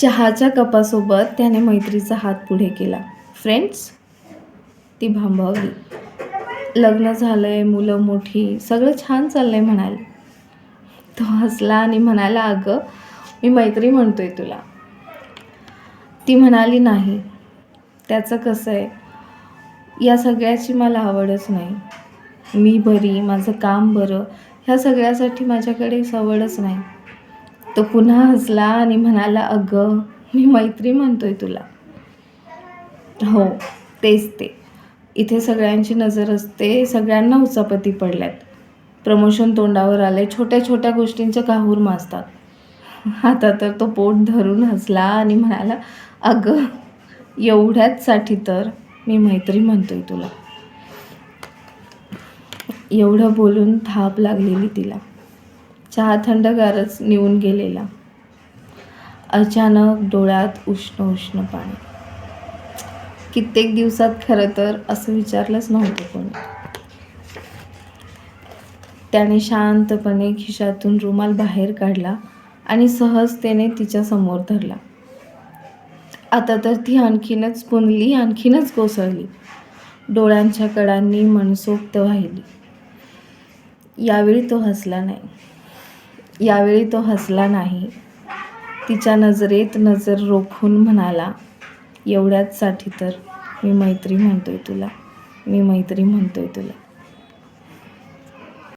चहाच्या कपासोबत त्याने मैत्रीचा हात पुढे केला. फ्रेंड्स ती भांबावली लग्न झालं आहे मुलं मोठी सगळं छान चाललं आहे म्हणाले. तो हसला आणि म्हणाला अगं मी मैत्री म्हणतोय तुला. ती म्हणाली नाही त्याचं कसं आहे? या सगळ्याची मला आवडच नाही. मी बरी माझं काम बरं ह्या सगळ्यासाठी माझ्याकडे सवडच नाही. तो पुन्हा हसला आणि म्हणाला अगं मी मैत्री म्हणतोय तुला. हो तेच ते. इथे सगळ्यांची नजर असते सगळ्यांना उचापती पडल्यात. प्रमोशन तोंडावर आले छोट्या छोट्या गोष्टींच्या काहूर माजतात. आता तर तो पोट धरून हसला आणि म्हणाला अगं एवढ्याचसाठी तर मी मैत्री म्हणतोय तुला. एवढं बोलून थाप लागलेली तिला. चहा थंडगारच निवून गेलेला. अचानक डोळ्यात उष्ण उष्ण पाणी. कित्येक दिवसात खरं तर असं विचारलंच नव्हतं कोणी. त्याने शांतपणे खिशातून रुमाल बाहेर काढला आणि सहजतेने तिच्या समोर धरला. आता तर ती आणखीनच पुनली आणखीनच कोसळली. डोळ्यांच्या कडांनी मनसोक्त वाहिली. यावेळी तो हसला नाही. यावेळी तो हसला नाही. तिच्या नजरेत नजर रोखून म्हणाला एवढ्याचसाठी तर मी मैत्री म्हणतोय तुला. मी मैत्री म्हणतोय तुला.